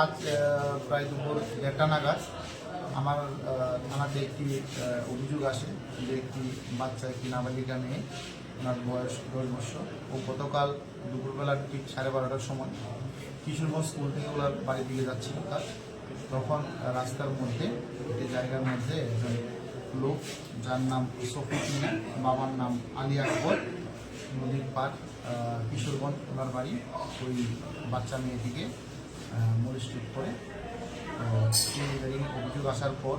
আজ প্রায় দুপুর দেড়টা নাগাদ আমার থানাতে একটি অভিযোগ আসে যে একটি বাচ্চা একটি নাবালিকা মেয়ে, ওনার বয়স দশ বছর। ও গতকাল দুপুরবেলা ঠিক সাড়ে বারোটার সময় কিশোরগঞ্জ স্কুল থেকে ওনার বাড়ি দিকে যাচ্ছিল তার। তখন রাস্তার মধ্যে, একটি জায়গার মধ্যে একজন লোক, যার নাম সফিক বাবার নাম আলী আকবর নদীর পার কিশোরগঞ্জ ওনার বাড়ি, ওই বাচ্চা মেয়েটিকে মোলিস্টেড করে। সেই অভিযোগ আসার পর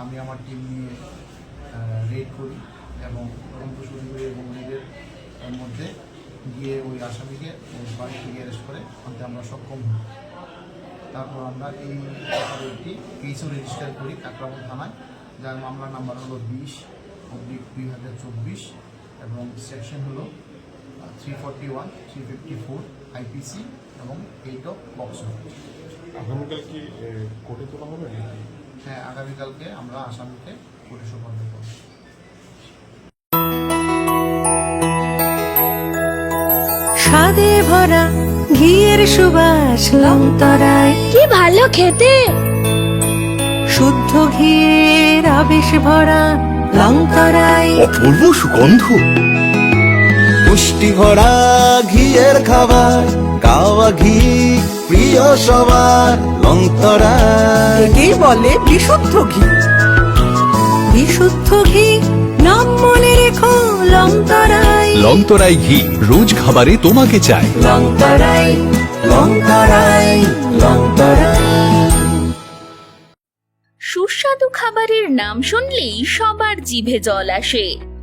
আমি আমার টিম নিয়ে রেড করি এবং তদন্ত শুরু করি এবং রেডের মধ্যে গিয়ে ওই আসামিকে বাড়ি থেকে অ্যারেস্ট করে আনতে আমরা সক্ষম হই। তারপর আমরা এই একটি কেসও রেজিস্টার করি কাকরামন থানায়। যার মামলার নাম্বার হলো বিশ অব্লিক দুই হাজার চব্বিশ এবং সেকশন হলো three forty one three fifty four IPC এবং এইট অফ বক্স আগামীকাল কি কোর্টে তোলা হবে হ্যাঁ আগামীকালকে আমরা আসামিকে কোর্টে সোপর্দ করব। স্বাদে ভরা ঘিয়ের সুবাস লংতরায় কি ভালো খেতে! শুদ্ধ ঘিয়ের আবেশ ভরা লংতরায় অপূর্ব সুগন্ধ। পুষ্টি ভরা ঘিয়ের খাবার কাওয়া ঘি প্রিয় সবার লঙ্করা একেই বলে বিশুদ্ধ ঘি। বিশুদ্ধ ঘি নাম মনে রেখো লংতরায়। লংতরাই ঘি রোজ খাবারে তোমাকে চাই। লংতরায় লঙ্করাই লঙ্করাই সুস্বাদু খাবারের নাম শুনলেই সবার জিভে জল আসে।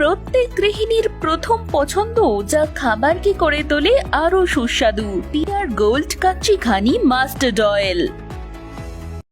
প্রত্যেক গৃহিণীর প্রথম পছন্দ যা খাবারকে করে তোলে আরও সুস্বাদু। Pear gold kachchi ghani mustard oil.